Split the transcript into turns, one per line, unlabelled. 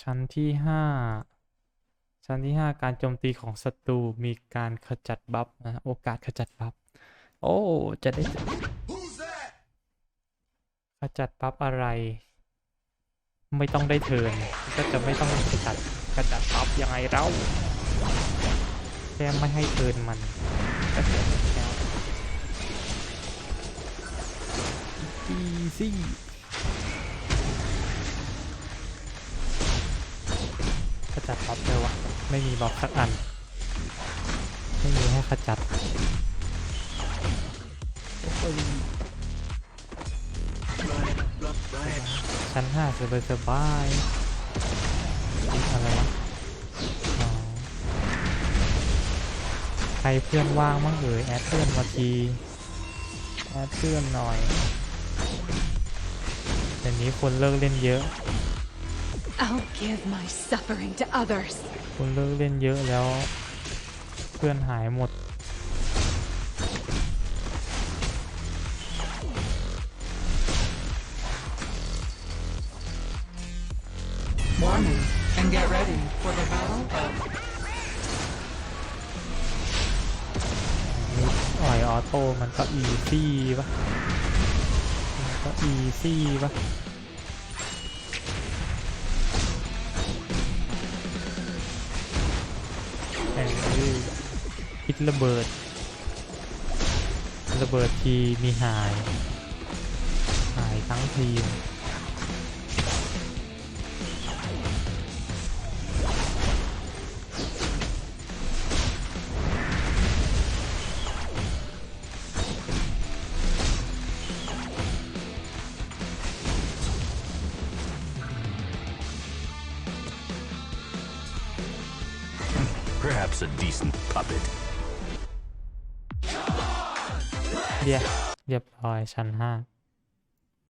ชั้นที่ห้าชั้นที่ห้าการโจมตีของศัตรูมีการขจัดบัฟนะ โอกาสขจัดบัฟ โอ้ จะได้ ขจัดบัฟอะไร ไม่ต้องได้เทิน ก็จะไม่ต้องขจัดขจัดบัฟยังไงเราแค่ไม่ให้เทินมันก็จแล้วอี ขจัดบัฟเลยวะไม่มีบัฟสักอัน ไม่มีให้ขจัดชั้นห้าสบายสบายอะไรวะใครเพื่อนว่างบ้างเอ่ยแอดเพื่อนมาทีแอดเพื่อนหน่อยเดี๋ยวนี้คนเลิกเล่นเยอะ
I'll give my suffering to others.
คนเลิกเล่นเยอะแล้ว เพื่อนหายหมด
Warning, and get ready for the battle of
นี่อ่อยออโต้มันก็อีซี่ปะมันก็อีซี่ปะ แข่งดื้อพิษระเบิด ระเบิดทีมีหาย หายทั้งทีม
Perhaps a decent puppet.
เรียบเรียบร้อยชั้นห้า